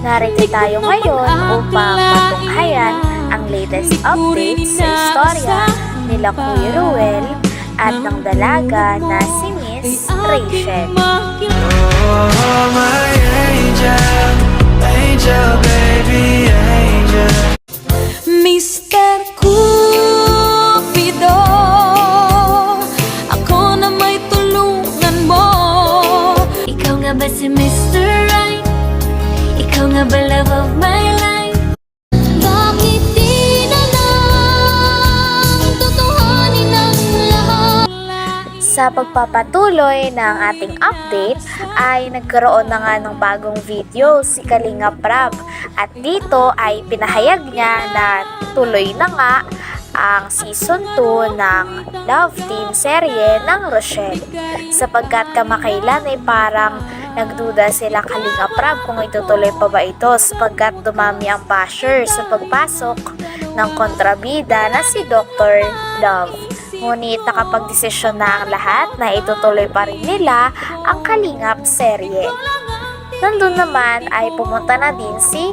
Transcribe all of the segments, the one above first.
Narito tayo ngayon upang matunghayan ang latest updates sa istorya nila Kuya Ruel at ng dalaga na si Miss Rachel. Sa pagpapatuloy ng ating update ay nagkaroon na nga ng bagong video si Kalinga Prab at dito ay pinahayag niya na tuloy na nga ang season 2 ng Love Team serye ng Rochelle sapagkat kamakailan ay parang nagduda sila Kalinga Prab kung itutuloy pa ba ito sapagkat dumami ang basher sa pagpasok ng kontrabida na si Dr. Love. Ngunit nakapagdesisyon na ang lahat na itutuloy pa rin nila ang Kalingap serye. Nandun naman ay pumunta na din si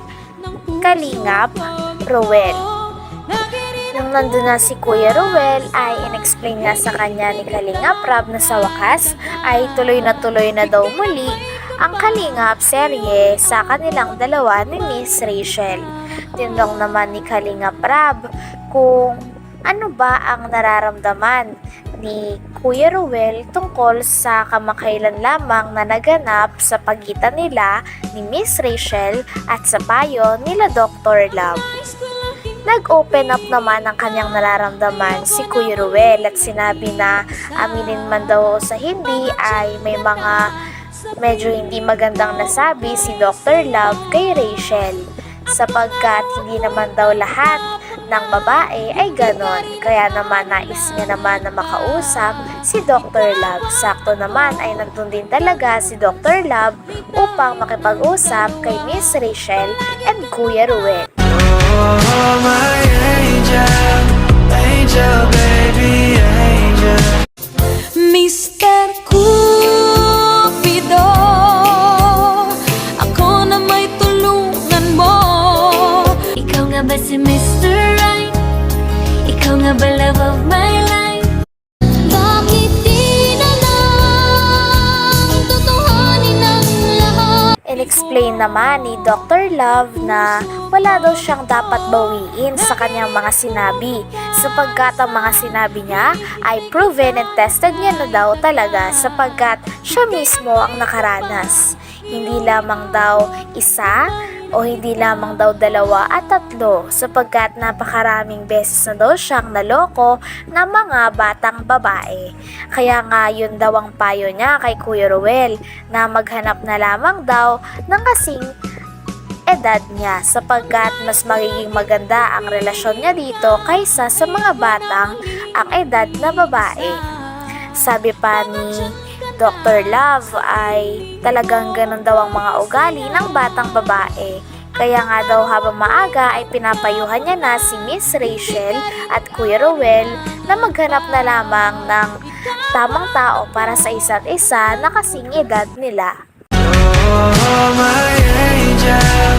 Kalingap Ruel. Nung nandun na si Kuya Ruel ay inexplain nga sa kanya ni Kalingap Rab na sa wakas ay tuloy na tuloy na daw muli ang Kalingap serye sa kanilang dalawa ni Miss Rachel. Tinanong naman ni Kalingap Rab kung ano ba ang nararamdaman ni Kuya Ruel tungkol sa kamakailan lamang na naganap sa pagitan nila ni Miss Rachel at sa payo nila Dr. Love. Nag-open up naman ang kanyang nararamdaman si Kuya Ruel at sinabi na aminin man daw sa hindi ay may mga medyo hindi magandang nasabi si Dr. Love kay Rachel sapagkat hindi naman daw lahat ng babae ay ganon. Kaya naman nais niya naman na makausap si Dr. Love. Sakto naman ay nandun din talaga si Dr. Love upang makipag-usap kay Miss Rachel and Kuya Ruel. Oh, my angel, angel, baby, angel. Mr. Cupido Ako na may tulungan mo Ikaw nga ba si Mr. Ikaw nga ba my life? Bakit di na lang ang lahat? In-explain naman ni Dr. Love na wala daw siyang dapat bawiin sa kanyang mga sinabi sapagkat ang mga sinabi niya ay proven and tested niya na daw talaga sapagkat siya mismo ang nakaranas. Hindi lamang daw isa o hindi lamang daw dalawa at tatlo sapagkat napakaraming beses na daw siyang naloko na mga batang babae. Kaya nga yun daw ang payo niya kay Kuya Ruel na maghanap na lamang daw ng kasing edad niya sapagkat mas magiging maganda ang relasyon niya dito kaysa sa mga batang ang edad na babae. Sabi pa ni Dr. Love ay talagang ganun daw ang mga ugali ng batang babae. Kaya nga daw habang maaga ay pinapayuhan niya na si Miss Rachel at Kuya Rowell na maghanap na lamang ng tamang tao para sa isa't isa na kasing edad nila. Oh, my angel,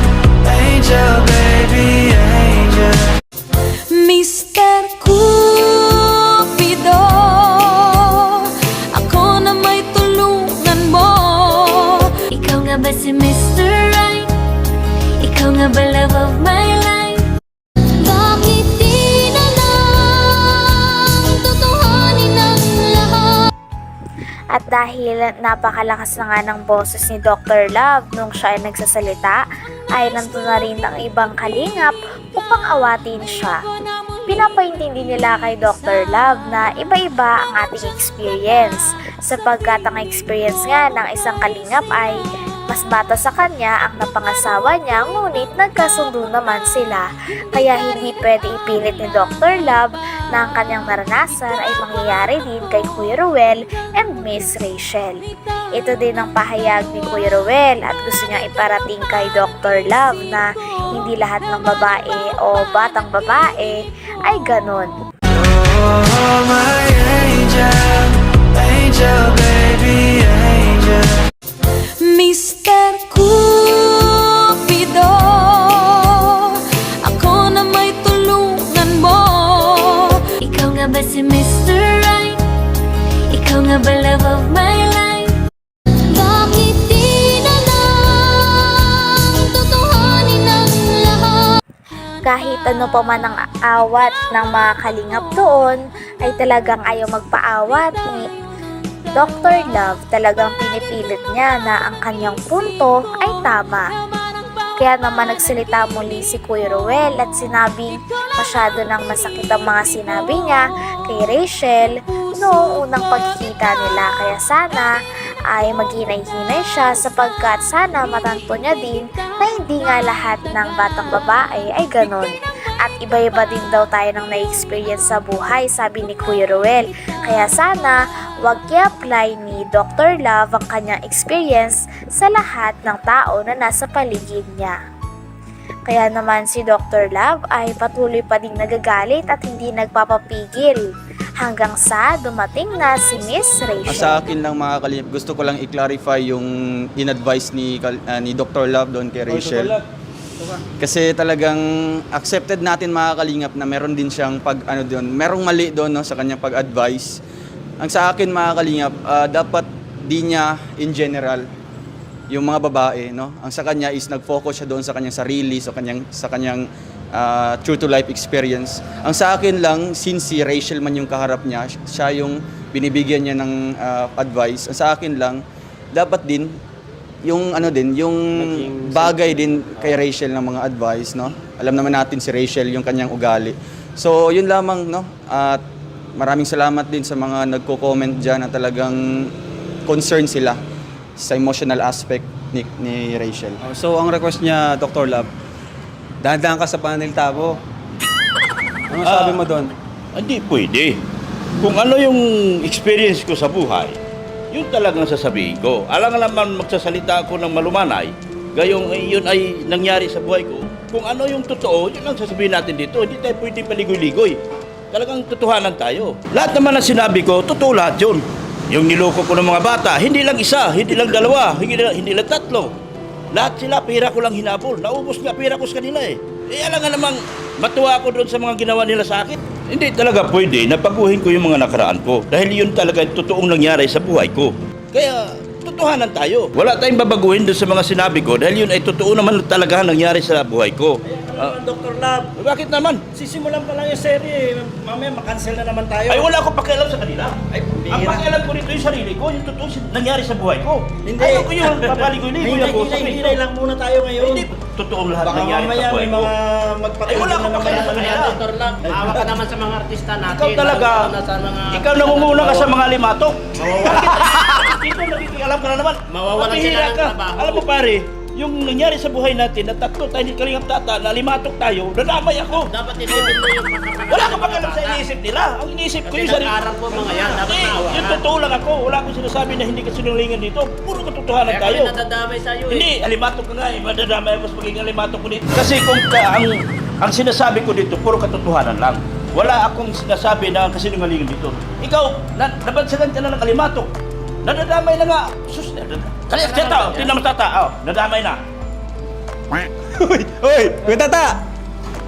angel, baby, angel. Mr. Cupido Love of my life? Bakit di na lang Tutuhanin ang lahat? At dahil napakalakas na nga ng boses ni Dr. Love nung siya ay nagsasalita, ay nandun na rin ang ibang kalingap upang awatin siya. Pinapaintindi nila kay Dr. Love na iba-iba ang ating experience sapagkat ang experience nga ng isang kalingap ay mas bata sa kanya ang napangasawa niya ngunit nagkasundo naman sila kaya hindi pwede ipilit ni Dr. Love na ang kanyang naranasan ay mangyayari din kay Kuya Ruel and Miss Rachel. Ito din ang pahayag ni Kuya Ruel at gusto niya iparating kay Dr. Love na hindi lahat ng babae o batang babae ay ganon. Oh, my angel, angel, of my life? Bakit na lang Tutuhanin ang lahat Kahit ano pa man ang awat ng mga kalingap doon, ay talagang ayaw magpaawat ni Dr. Love. Talagang pinipilit niya na ang kanyang punto ay tama. Kaya naman nagsalita muli si Kuya Ruel at sinabing masyado nang masakit ang mga sinabi niya kay Rachel noong unang pagkikita nila. Kaya sana ay maghinay-hinay siya sapagkat sana matanto niya din na hindi nga lahat ng batang babae ay ganon. At iba-iba din daw tayo ng na-experience sa buhay, sabi ni Kuya Ruel. Kaya sana, wag i-apply ni Dr. Love ang kanyang experience sa lahat ng tao na nasa paligid niya. Kaya naman si Dr. Love ay patuloy pa ding nagagalit at hindi nagpapapigil hanggang sa dumating na si Miss Ah, Rachel. Sa akin lang mga kalingap, gusto ko lang i-clarify yung in-advise ni, ah, ni Dr. Love doon kay Rachel. Kasi talagang accepted natin mga kalingap na meron din siyang pag ano doon, merong mali doon no, sa kanyang pag-advise. Ang sa akin mga kalingap, ah, dapat di niya in general yung mga babae no? Ang sa kanya is nag-focus siya doon sa kanyang sarili sa kanyang sa kanyang ah, true to life experience. Ang sa akin lang since si Rachel man yung kaharap niya siya yung binibigyan niya ng ah, advice. Ang sa akin lang dapat din yung ano din yung bagay din kay Rachel ng mga advice no? Alam naman natin si Rachel yung kanyang ugali. So yun lamang no? At maraming salamat din sa mga nagko-comment diyan na talagang concerned sila sa emotional aspect ni, ni Rachel. Oh, So, ang request niya, Dr. Love, dahan ka sa panel tabo. Ano sabi mo doon? Hindi pwede. Kung ano yung experience ko sa buhay, yun talagang sasabihin ko. Alang naman magsasalita ako ng malumanay, gayong eh, yun ay nangyari sa buhay ko. Kung ano yung totoo, yun ang sasabihin natin dito. Hindi tayo pwede paligoy-ligoy. Talagang totohanan tayo. Lahat naman ng sinabi ko, totoo lahat yun. Yung niloko ko ng mga bata, hindi lang isa, hindi lang dalawa, hindi lang, hindi lang tatlo. Lahat sila, pera ko lang hinabol. Naubos nga pera ko sa kanila eh. Eh, alam nga namang matuwa ako doon sa mga ginawa nila sa akin. Hindi talaga pwede na paguhin ko yung mga nakaraan ko. Dahil yun talaga yung totoong nangyari sa buhay ko. Kaya, totohanan tayo. Wala tayong babaguhin doon sa mga sinabi ko dahil yun ay totoo naman talaga nangyari sa buhay ko. Ah, Dr. Lab, bakit naman? sisimulan pa lang yung serye. Mamaya makancel na naman tayo. Ay, wala akong pakialam sa kanila. Ay, Ang pakialam ko rito yung sarili ko, yung totoo sin- nangyari sa buhay ko. Hindi. Ayaw ko yung papaligoy-ligoy ako sa Hinay-hinay lang muna tayo ngayon. Hindi, totoong lahat Baka nangyari mamaya sa buhay may ko. mga Ay, magpapigil wala akong na pakialam sa kanila. Dr. Love, maawa ka naman sa mga artista natin. Ikaw talaga, na sa mga... ikaw nangunguna ka sa mga limatok. Dito nakikialam ka na naman. Mawawalan sila ng ka. trabaho. Alam mo pare, yung nangyari sa buhay natin na tatlo tayo ni Kalingap Tata na limatok tayo, nadamay ako. Dapat isipin mo yung makakagawa Wala akong ng pakialam sa iniisip nila. Ang iniisip ko yung sarili. nag-aaral po mga yan, dapat Hindi, maawa yung totoo lang ako. Wala akong sinasabi na hindi ka sinungalingan dito. Puro katotohanan Kaya tayo. kami nadadamay sa'yo eh. Hindi, alimatok ka nga eh. Madadamay ako sa pagiging alimatok ko dito. Kasi kung ka, ang, ang sinasabi ko dito, puro katotohanan lang. Wala akong sinasabi na kasinungalingan dito. Ikaw, na, nabansagan ka na ng alimatok. Nadadamay na nga. Sus, nadadamay. Kaya, tao, tinan mo tata. Oh, nadamay na. Uy! Uy! Kuya Tata!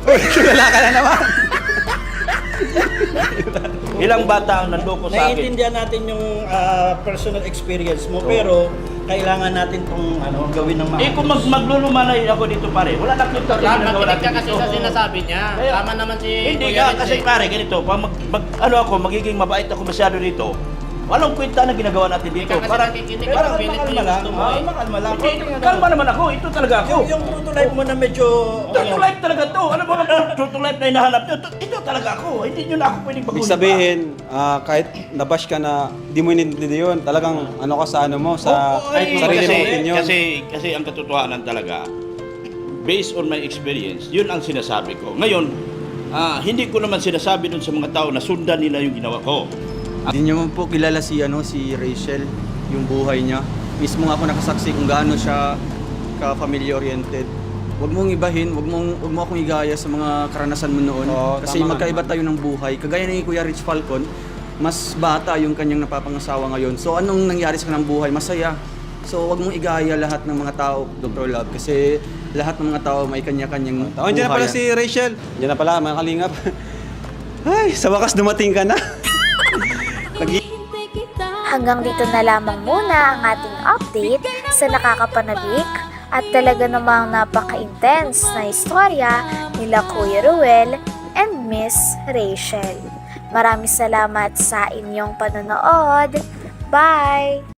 Uy! Wala ka na naman! Ilang bata ang nandoko sa akin. Naiintindihan natin yung ah, personal experience mo, pero kailangan natin tong ano, gawin ng Eh kung mag maglulumanay ako dito pare, wala na Dr. Love, ginagawa makinig ka natin kasi dito. sa sinasabi niya. Kaya- Tama naman si Hindi Kuya ka, kasi pare, ganito, pag mag, mag, ano ako, magiging mabait ako masyado dito, walang kwenta na ginagawa natin dito. Kasi nakikinig ka, parang pilit mo makalma lang. gusto mo Ah, eh. makalma lang. Hindi, kalma naman ako, ito talaga ako. Yung, yung true to life mo na medyo... True to life talaga to. Ano ba ang true to life na hinahanap nyo? Ito- talaga ako. Hindi nyo na ako pwedeng baguhin. Ibig sabihin, ah, kahit nabash ka na di mo inintindi yun, talagang ano ka sa ano mo, sa Oo, ay, sarili kasi, mong opinion. Kasi, kasi ang katotohanan talaga, based on my experience, yun ang sinasabi ko. Ngayon, ah, hindi ko naman sinasabi dun sa mga tao na sundan nila yung ginawa ko. Hindi niyo man po kilala si ano si Rachel, yung buhay niya. Mismo nga ako nakasaksi kung gaano siya ka family oriented. Huwag mong ibahin, huwag mong huwag mo akong igaya sa mga karanasan mo noon Oo, kasi tama magkaiba tayo ng buhay. Kagaya ni Kuya Rich Falcon, mas bata yung kanyang napapangasawa ngayon. So anong nangyari sa kanyang buhay? Masaya. So wag mong igaya lahat ng mga tao, Dr. Love, kasi lahat ng mga tao may kanya-kanyang Oh, andyan na pala si Rachel. Andyan na pala, mga kalingap. Ay, sa wakas dumating ka na. Hanggang dito na lamang muna ang ating update sa nakakapanabik at talaga namang napaka-intense na istorya nila Kuya Ruel and Miss Rachel. Maraming salamat sa inyong panonood. Bye!